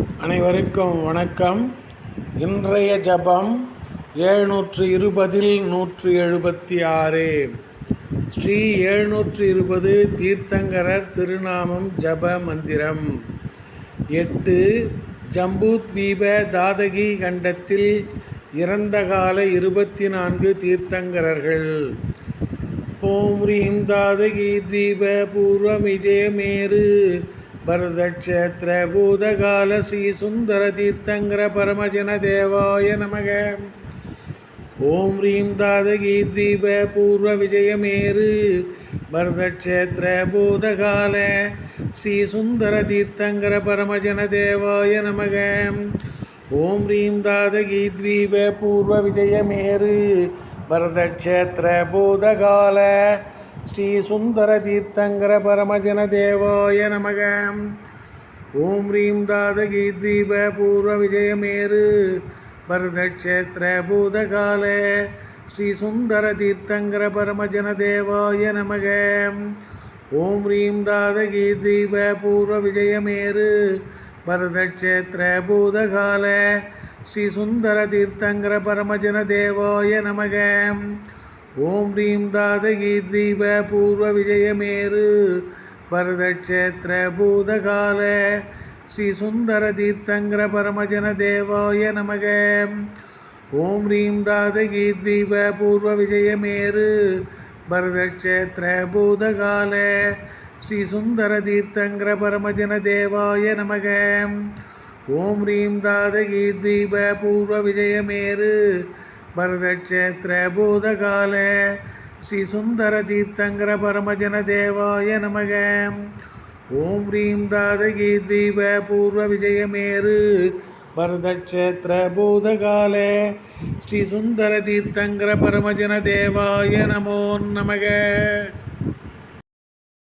அனைவருக்கும் வணக்கம். இன்றைய ஜபம் எழுநூற்று இருபதில் நூற்று எழுபத்தி ஆறு ஸ்ரீ ஏழ்நூற்று இருபது தீர்த்தங்கரர் திருநாமம் ஜப மந்திரம். எட்டு ஜம்பூத்வீப தாதகி கண்டத்தில் இறந்த கால இருபத்தி நான்கு தீர்த்தங்கரர்கள். ஓம் ரீம் தாதகி தீப பூர்வமிஜயமேரு பரதக்ஷேத்திர பூதகால ஸ்ரீ சுந்தர தீர்த்தங்கர பரமஜன தேவாய நமக. ஓம் ஹ்ரீம் தாதகி தீப பூர்வ விஜயமேரு பரதக்ஷேத்திர பூதகால ஸ்ரீ சுந்தர தீர்த்தங்கர பரமஜன தேவாய நமக. ஓம் ஹ்ரீம் தாதகி தீப பூர்வ விஜயமேரு பரதக்ஷேத்திர பூதகால ஸ்ரீ சுந்தர தீர்த்தங்கர பரமஜன தேவாய நமக. ஓம் ஹ்ரீம் தாதகி தீப பூர்வ விஜயமேரு பரதக்ஷேத்திர பூதகால ஸ்ரீ சுந்தர தீர்த்தங்கர பரமஜன தேவாய நமக. ஓம் ஹ்ரீம் தாதகி தீப பூர்வ விஜயமேரு பரதக்ஷேத்திர பூதகால ஸ்ரீ சுந்தர தீர்த்தங்கர பரமஜன தேவாய நமகம் ஓம் ரீம் தாதகி தீப பூர்வ விஜயமேரு வரதக்ஷேத்திர பூதகால ஸ்ரீ சுந்தர தீர்த்தங்கர பரமஜன தேவாய நமக. ஓம் ரீம் தாதகி தீப பூர்வ விஜயமேரு வரதக்ஷேத்திர பூதகால ஸ்ரீ சுந்தர தீர்த்தங்கர பரமஜன தேவாய நமக. ஓம் ரீம் தாதகி தீப பூர்வ விஜயமேரு பரதக்ஷேத்திரபூதகாலே ஸ்ரீ சுந்தர தீர்த்தங்கர பரமஜன தேவாய நமக. ஓம் ஹ்ரீம் தாதகி தீப பூர்வ விஜயமேரு பரதக்ஷேத்திரபூதகாலே ஸ்ரீ சுந்தர தீர்த்தங்கர பரமஜன தேவாய நமோ நமக.